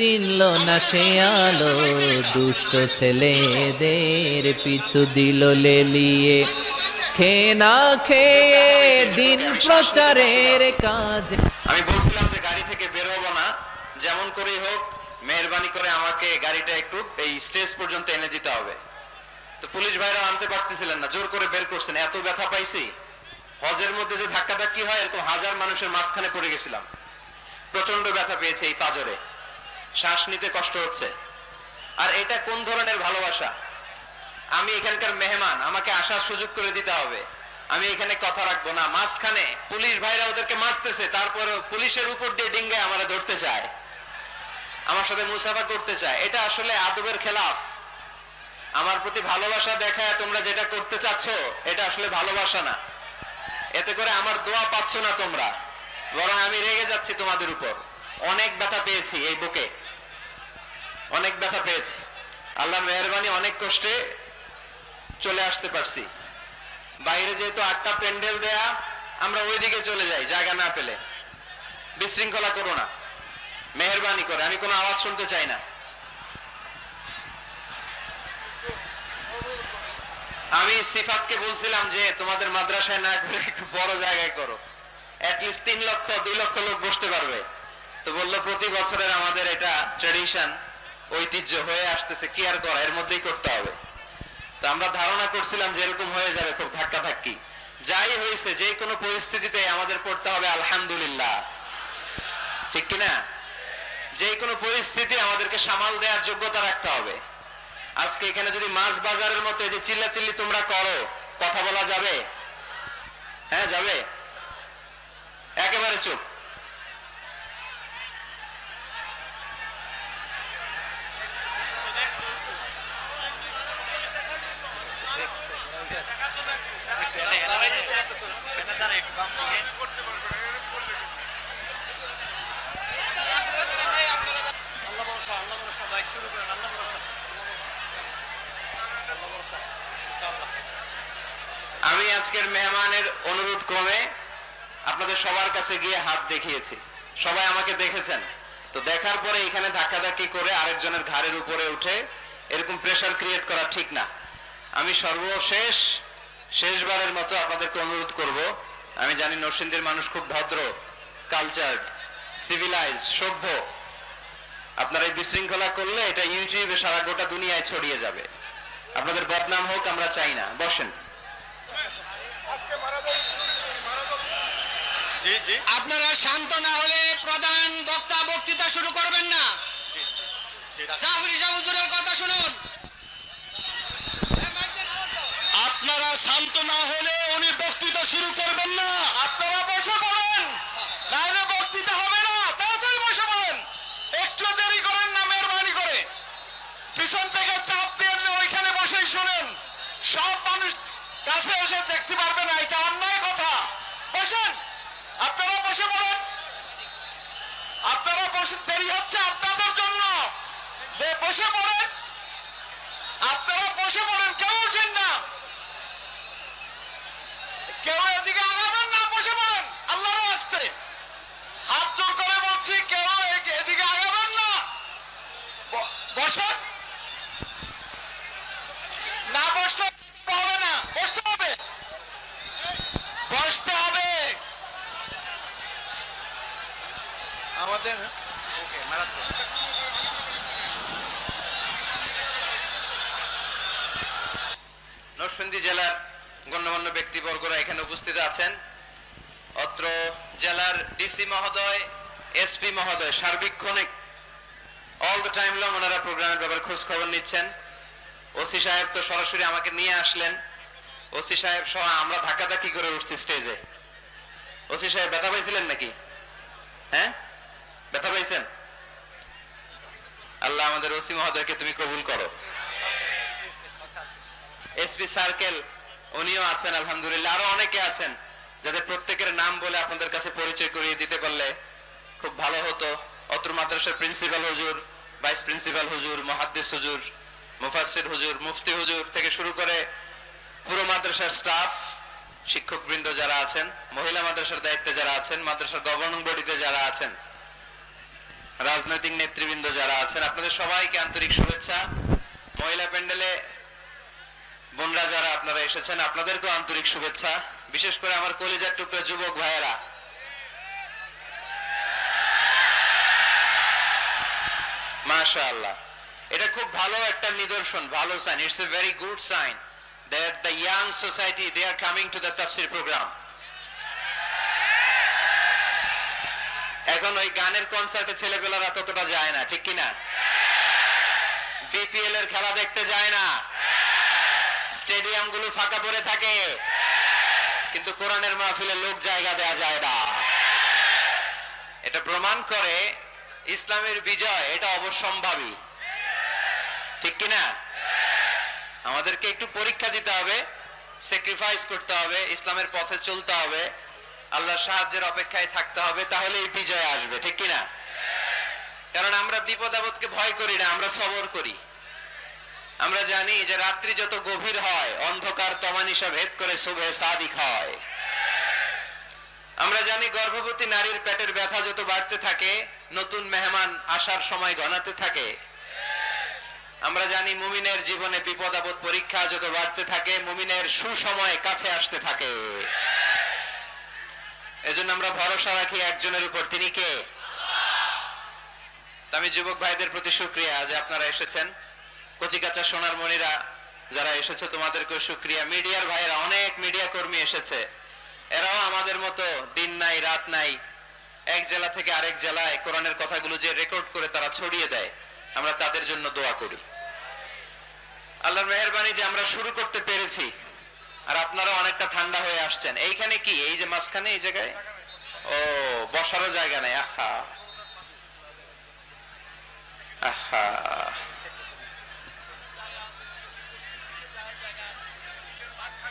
চিনল না সে আলো। দুষ্ট ছেলেদের পিছু দিল লেলিয়ে। খে না খেয়ে দিন প্রচারের কাজে। আমি বলছিলাম যে গাড়ি থেকে বের হব না। যেমন করেই হোক, মেহরবানি করে আমাকে গাড়িটা একটু এই স্টেজ পর্যন্ত এনে দিতে হবে। তো পুলিশ ভাইরা আনতে পারতেছিলেন না, জোর করে বের করছেন। এত ব্যথা পাইছি। হজের মধ্যে যে ধাক্কাধাক্কি হয়, এরকম হাজার মানুষের মাঝখানে পড়ে গেছিলাম। প্রচণ্ড ব্যথা পেয়েছে এই পাজরে। শ্বাস নিতে কষ্ট হচ্ছে। আর এটা কোন ধরনের ভালোবাসা? আমি এখানকার মেহমান, আমাকে আসার সুযোগ করে দিতে হবে। আমি এখানে কথা রাখব না। মাঝখানে পুলিশ ভাইরা ওদেরকে মারতেছে তারপরে পুলিশের উপর দিয়ে ডিঙ্গে আমরা ধরতে চায় আমার সাথে মুসাফা করতে চায়। এটা আসলে আদবের খেলাফ। আমার প্রতি ভালোবাসা দেখায় তোমরা যেটা করতে চাচ্ছ, এটা আসলে ভালোবাসা না। এতে করে আমার দোয়া পাচ্ছ না তোমরা। বরং আমি রেগে যাচ্ছি তোমাদের উপর। অনেক ব্যথা পেয়েছি এই বুকে। অনেক ব্যথা পেয়েছি। আল্লাহ মেহরবানি, অনেক কষ্টে চলে আসতে পারছি। বাইরে যেহেতু আটটা প্যান্ডেল দেয়া, আমরা ওইদিকে চলে যাই, জায়গা না পেলে। বিশৃঙ্খলা করো না। মেহরবানি করে। আমি কোনো আওয়াজ শুনতে চাই না। আমি সিফাতকে বলছিলাম যে, তোমাদের মাদ্রাসায় না করে একটু বড় জায়গায় করো। তিন লক্ষ, দুই লক্ষ লোক বসতে পারবে। তো বলল, প্রতি বছরের আমাদের এটা ট্রেডিশন ঐতিহ্য হয়ে আসতেছে, কি আর করা? এর মধ্যেই করতে হবে। তো আমরা ধারণা করছিলাম যে এরকম হয়ে যাবে খুব ধাক্কা ধাক্কি যাই হয়েছে, যে কোনো পরিস্থিতিতে আমাদের পড়তে হবে আলহামদুলিল্লাহ। ঠিক কিনা? যে কোনো পরিস্থিতি আমাদেরকে সামাল দেওয়ার যোগ্যতা রাখতে হবে। আজকে এখানে যদি মাছ বাজারের মতো যে চিল্লা চিল্লি তোমরা করো, কথা বলা যাবে? হ্যাঁ যাবে? একেবারে চুপ। আমি আজকের মেহমানের অনুরোধ ক্রমে আপনাদের সবার কাছে গিয়ে হাত দেখিয়েছি। সবাই আমাকে দেখেছেন। তো দেখার পরে এখানে ধাক্কাধাক্কি করে আরেকজনের ঘাড়ের উপরে উঠে এরকম প্রেসার ক্রিয়েট করা ঠিক না। আমি সর্বশেষ শেষবারের মতো আপনাদেরকে অনুরোধ করব আমি জানি নরসিংদীর মানুষ খুব ভদ্র কালচার্ড সিভিলাইজ সভ্য। আপনারা এই বিশৃঙ্খলা করলে এটা ইউটিউবে সারা গোটা দুনিয়ায় ছড়িয়ে যাবে। আপনাদের বদনাম হোক আমরা চাই না। বসেন। জি জি। আপনারা শান্ত না হলে প্রধান বক্তা বক্তৃতা শুরু করবেন না। জাফরি সাহেব হুজুরের কথা শুনুন আপনারা শান্ত না হলে উনি বক্তৃতা শুরু করবেন না। আপনারা বসে পড়েন। নাহলে বক্তৃতা হবে না। তাড়াতাড়ি বসে পড়েন। একটু দেরি করেন না, মেহরবানি করে। পিছন থেকে চাপ দিয়ে ওইখানে বসেই শুনেন। সব মানুষ কাছে এসে দেখতে পারবে না, এটা অন্যায় কথা। বসেন। আপনারা বসে পড়েন। আপনারা বসে, দেরি হচ্ছে আপনাদের জন্য। বসে পড়েন। আপনারা বসে পড়েন কেউ উঠেন বলছি কেউ এদিকে আগাবেন না বসেন না বসতে হবে না বসতে হবে বসতে হবে আমাদের নরসিংদী জেলার গণ্যমান্য ব্যক্তিবর্গরা এখানে উপস্থিত আছেন। অত্র জেলার ডিসি মহোদয় এসপি মহোদয় সার্বিক্ষণিক অল দ্য টাইম লং ওনারা প্রোগ্রামের ব্যাপারে খোঁজ খবর নিচ্ছেন। ওসি সাহেব তো সরাসরি আমাকে নিয়ে আসলেন। ওসি সাহেব সহ আমরা ধাক্কাধাক্কি করে উঠছি স্টেজে ওসি সাহেব ব্যথা পাইছিলেন নাকি? হ্যাঁ? ব্যথা পাইছেন? আল্লাহ আমাদের ওসি মহোদয়কে তুমি কবুল করো। এসপি সার্কেল উনিও আছেন, আলহামদুলিল্লাহ। আরও অনেকে আছেন, যাদের প্রত্যেকের নাম বলে আপনাদের কাছে পরিচয় করিয়ে দিতে পারলে খুব ভালো হতো। অত্র মাদ্রাসার প্রিন্সিপাল হুজুর, ভাইস প্রিন্সিপাল হুজুর, মহাদ্দিস হুজুর, মুফাসসির হুজুর, মুফতি হুজুর থেকে শুরু করে পুরো মাদ্রাসার স্টাফ শিক্ষকবৃন্দ যারা আছেন, মহিলা মাদ্রাসার দায়িত্বে যারা আছেন, মাদ্রাসার গভর্নিং বডিতে যারা আছেন, রাজনৈতিক নেতৃবৃন্দ যারা আছেন, আপনাদের সবাইকে আন্তরিক শুভেচ্ছা। মহিলা প্যান্ডেলে বোনরা যারা আপনারা এসেছেন, আপনাদেরকেও আন্তরিক শুভেচ্ছা। বিশেষ করে আমার কলিজার টুকরা যুবক ভাইয়েরা মাশাআল্লাহ। এটা খুব ভালো একটা নিদর্শন, ভালো sign it's a very good sign that the young society they are coming to the তাফসির প্রোগ্রাম এখন ওই গানের কনসার্টে ছেলেপেলারা ততটা যায় না, ঠিক কিনা? বিপিএল এর খেলা দেখতে যায় না। স্টেডিয়ামগুলো ফাঁকা পড়ে থাকে। কিন্তু কোরআনের মাহফিলে লোক জায়গা দেয়া যায় না। এটা প্রমাণ করে ইসলামের বিজয়, এটা অবশ্যম্ভাবী। ঠিক কিনা? আমাদেরকে একটু পরীক্ষা দিতে হবে স্যাক্রিফাইস করতে হবে, ইসলামের পথে চলতে হবে, আল্লাহর সাহায্যের অপেক্ষায় থাকতে হবে, তাহলে এই বিজয় আসবে, ঠিক কিনা? কারণ আমরা বিপদ আপদকে ভয় করি না, আমরা সবর করি। আমরা জানি যে রাত্রি যত গভীর হয়, অন্ধকার তমানিসা ভেদ করে শুভে সাদিক হয়। আমরা জানি গর্ভবতী নারীর পেটের ব্যথা যত বাড়তে থাকে নতুন মেহমান আসার সময় ঘনাতে থাকে। আমরা জানি মুমিনের জীবনে বিপদ আপদ পরীক্ষা যত বাড়তে থাকে, মুমিনের সুসময় কাছে আসতে থাকে। এজন্য আমরা ভরসা রাখি একজনের উপর, তিনি কে? আমি যুবক ভাইদের প্রতি শুক্রিয়া যে আপনারা এসেছেন। কচিকাচা সোনার মণিরা যারা এসেছে, তোমাদেরকেও শুক্রিয়া মিডিয়ার ভাইয়েরা, অনেক মিডিয়া কর্মী এসেছে। এরাও আমাদের মতো দিন নাই, রাত নাই এক জেলা থেকে আরেক জেলায় কোরআনের কথাগুলো যে রেকর্ড করে তারা ছড়িয়ে দেয়, আমরা তাদের জন্য দোয়া করি। আল্লাহর মেহরবানি যে আমরা শুরু করতে পেরেছি, আর আপনারা অনেকটা ঠান্ডা হয়ে আসছেন। এইখানে কি? এই যে মাঝখানে এই জায়গায়? ও, বসারও জায়গা নেই। আহা।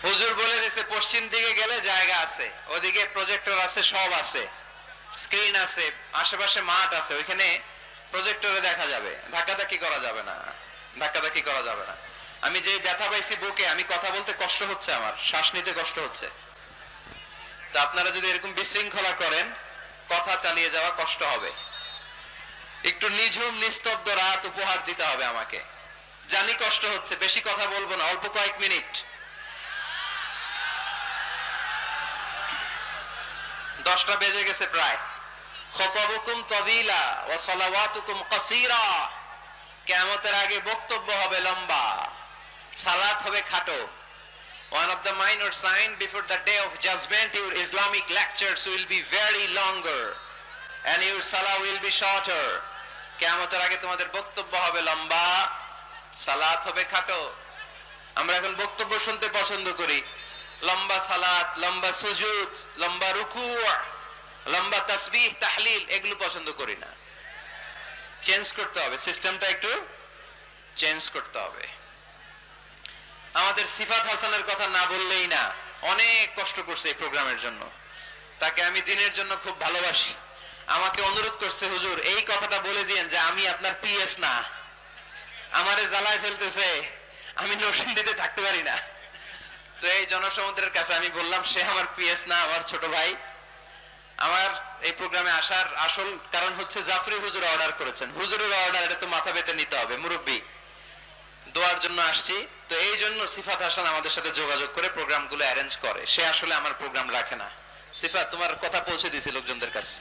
হুজুর বলে দিয়েছে, পশ্চিম দিকে গেলে জায়গা আছে, ওদিকে প্রজেক্টর আছে, সব আছে। স্ক্রিন আছে, আশেপাশে মাঠ আছে, ওইখানে প্রজেক্টরে দেখা যাবে। ধাক্কাধাক্কি করা যাবে না, ধাক্কাধাক্কি করা যাবে না। আমি যে ব্যথা পাইছি বুকে, আমি কথা বলতে কষ্ট হচ্ছে আমার, শ্বাস নিতে কষ্ট হচ্ছে। তো আপনারা যদি এরকম বিশৃঙ্খলা করেন, কথা চালিয়ে যাওয়া কষ্ট হবে। একটু নিঝুম, নিস্তব্ধ রাত উপহার দিতে হবে আমাকে। জানি কষ্ট হচ্ছে, বেশি কথা বলব না, অল্প কয়েক মিনিট। দশটা বেজে গেছে প্রায়। খতাবুকুম তবিলা ও সলাওয়াতুকুম কাসীরা। কিয়ামতের আগে বক্তব্য হবে লম্বা সালাত হবে খাটো। One of the minor sign before the day of judgment, your Islamic lectures will be very longer and your salah will be shorter. কেয়ামতের আগে তোমাদের বক্তব্য হবে লম্বা সালাত হবে খাটো। আমরা এখন বক্তব্য শুনতে পছন্দ করি। লম্বা সালাত লম্বা সুজুদ লম্বা রুকু লম্বা তাসবিহ তাহলিল এগুলো পছন্দ করি না। চেঞ্জ করতে হবে সিস্টেমটা একটু চেঞ্জ করতে হবে। আমাদের সিফাত হাসানের কথা না বললেই না, অনেক কষ্ট করছে এই প্রোগ্রামের জন্য। তাকে আমি দিনের জন্য খুব ভালোবাসি। আমাকে অনুরোধ করছে, হুজুর, এই কথাটা বলে দিয়েন যে আমি আপনার পিএস না। আমারে জ্বালায় ফেলতেছে। আমি নরসিংদীতে থাকতে পারি না। তো এই জনসমুদ্রের কাছে আমি বললাম, সে আমার পিএস না, আমার ছোট ভাই। আমার এই প্রোগ্রামে আসার আসল কারণ হচ্ছে জাফরি হুজুর অর্ডার করেছেন। হুজুরের অর্ডার এটা তো মাথা পেতে নিতে হবে, মুরব্বী। দোয়ার জন্য আসছি। তো এই জন্য সিফাত হাসান আমাদের সাথে যোগাযোগ করে প্রোগ্রামগুলো অ্যারেঞ্জ করে। সে আসলে আমার প্রোগ্রাম রাখে না। সিফাত, তোমার কথা পৌঁছে দিয়েছি লোকজনদের কাছে।